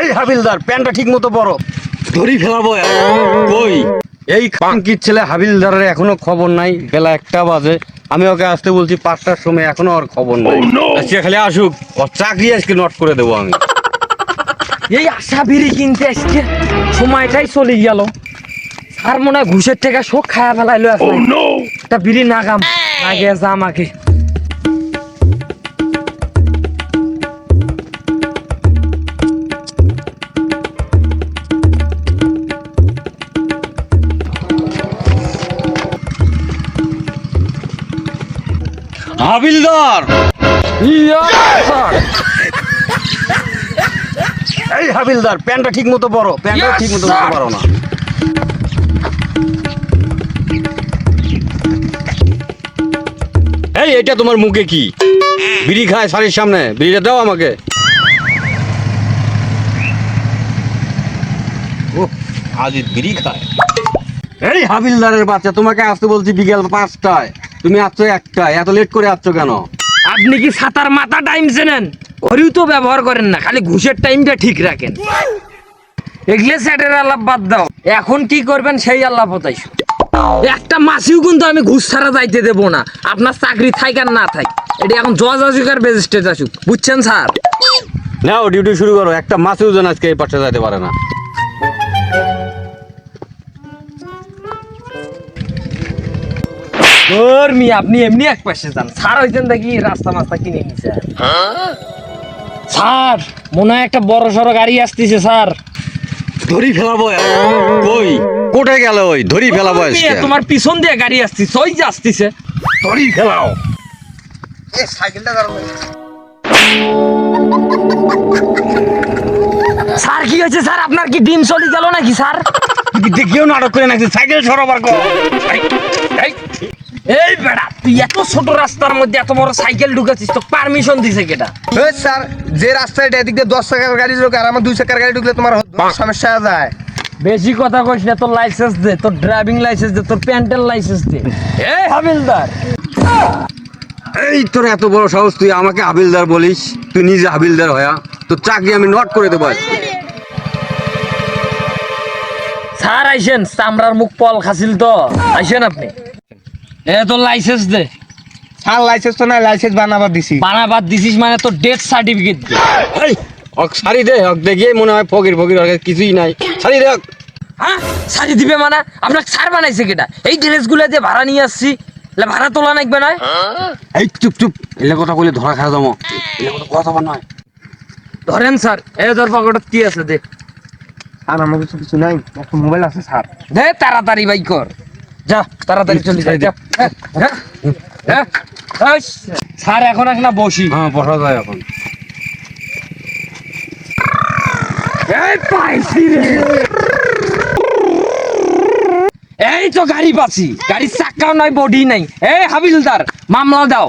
এই হাবিলদার প্যান্টটা ঠিক মতো পরো। ধরি ফেলাবো কই এই খানকির ছেলে হাবিলদারের এখনও খবর নাই? বেলা একটা বাজে। আমি ওকে আসতে বলছি পাঁচটার সময় এখনও ওর খবর নাই। সে খালি আসুক। ওর চাকরি আজকে নট করে দেবো আমি। এই আশা বিড়ি কিনতে আজকে সময়টাই চলে গেল। আর মনে হয় ঘুষের থেকে শোক খায়া ফেলাইলো আসলে একটা বিড়ি নাগাম আগে যা আমাকে। হাবিলদার। ইয়া এই হাবিলদার প্যান্টটা ঠিক মতো পরো প্যান্টটা ঠিক মতো. পরতে পারো না। এই এটা তোমার মুখে কি? বিড়ি খায় শাড়ির সামনে বিড়িটা দাও আমাকে। ও আজ বিড়ি খায়। এই হাবিলদারের বাচ্চা তোমাকে আসতে বলছি বিকেল পাঁচটায়। তুমি আসছো একটা এত লেট করে আসছো কেন? আপনি কি সাতার মাথা টাইম চেনেন? ঘড়িও তো ব্যবহার করেন না খালি ঘুষের টাইমটা ঠিক রাখেন। এগুলো স্যাটের আলাপ বাদ দাও। এখন কি করবেন সেই আল্লাহ পতাইশ একটা মাসিও কিন্তু আমি ঘুষ ছাড়া যাইতে দেবো না। আপনার চাকরি থাক আর না থাক এটা এখন জজ আসুক আর বেজিস্ট্রেট আসুক। বুঝছেন স্যার? নাও ডিউটি শুরু করো। একটা মাসেও যেন আজকে এই পাশে যেতে পারে না। ধর্মি আপনি এমনি এক পাশে যান। স্যার হইতেন দেখি রাস্তা মাস্তা কিনে নিছে। স্যার মনে হয় একটা বড় সড়ো গাড়ি আসতেছে স্যার। ধরি ফেলাবো কই? কোথায় গেল ওই? ধরি ফেলাবো আজকে। তোমার পিছন দিয়ে গাড়ি আসতেছে ওই যে আসতেছে। ধরি ফেলাও। স্যার কি হয়েছে স্যার? আপনার কি ডিম চলি গেল নাকি স্যার? দেখিও নাটক করে নাকি সাইকেল সরাবার কর। তুই এত ছোট রাস্তার মধ্যে এত বড় সাইকেল ঢুকেছিস তো পারমিশন দিছে কেটা? এই স্যার যে রাস্তায় এদিক দিয়ে দশ চাকার গাড়ি ঢুকে আর আমার দুই গাড়ি ঢুকলে তোমার সমস্যা যায়। বেশি কথা কইস না তোর লাইসেন্স দে তোর ড্রাইভিং লাইসেন্স দে তোর প্যান্টের লাইসেন্স দে। এই হাবিলদার! এই তোর এত বড় সাহস তুই আমাকে হাবিলদার বলিস? তুই নিজে হাবিলদার হয়া তোর চাকরি আমি নট করে দেবো। স্যার আইসেন চামড়ার মুখ পল খাসিল তো। আইসেন আপনি? এ তোর লাইসেন্স দে। স্যার লাইসেন্স তো না লাইসেন্স বানাবার দিছি। বানাবাদ দিছিস মানে তোর ডেথ সার্টিফিকেট দে। এই অক শাড়ি দে অক দেখিয়ে মনে হয় ফকির ফকির কাছে কিছুই নাই। শাড়ি দে। হ্যাঁ? শাড়ি দিবে মানে? আপনার স্যার বানাইছে কেটা এই ড্রেসগুলো যে ভাড়া নিয়ে আসছি এলা ভাড়া তোলা নাকবে নয় এই চুপ চুপ। এলে কথা বলে ধরা খাওয়া যাব। এলে কথা কথা নয় ধরেন স্যার এ তোর পকেটত কি আছে দে? আর আমার কিছু কিছু নাই একটা মোবাইল আছে স্যার। দে তাড়াতাড়ি বাই কর। যা তাড়াতাড়ি চলে যা যা। স্যার এখন এক না বসি। হ্যাঁ বসা যায় এখন। এই তো গাড়ি পাচ্ছি। গাড়ির চাকাও নাই বডি নাই। এই হাবিলদার মামলা দাও।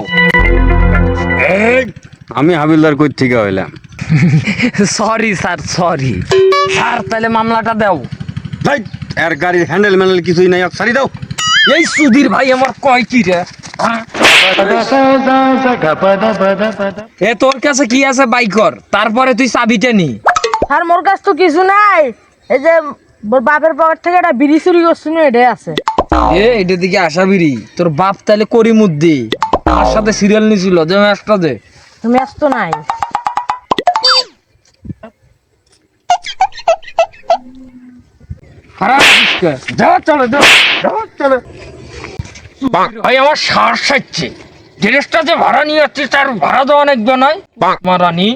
আমি হাবিলদার কই থেকে হইলাম? সরি স্যার সরি স্যার তাহলে মামলাটা দাও। এর গাড়ির হ্যান্ডেল ম্যান্ডেল কিছুই নাই শাড়ি দাও। এই সুধীর ভাই আমার কয় কি রে? হ্যাঁ? এ তোর কাছে কি আছে বাইকর? তারপরে তুই চাবিটা নি আর মোর কাছ তো কিছু নাই। এই যে বাপের পকেট থেকে একটা বিড়ি চুরি করছিল এটা আছে। এ এটা দিকে আসা বিড়ি। তোর বাপ তাহলে করি মুদ্দি আমার সাথে সিরিয়াল নিছিল যে ম্যাচটা দে তুমি আসতো নাই। খারাপ যা চলে যা যা চলে। ভাই আমার সার যে ভাড়া নিয়ে যাচ্ছি তার ভাড়া দেওয়া নাকবে নয়। মারানি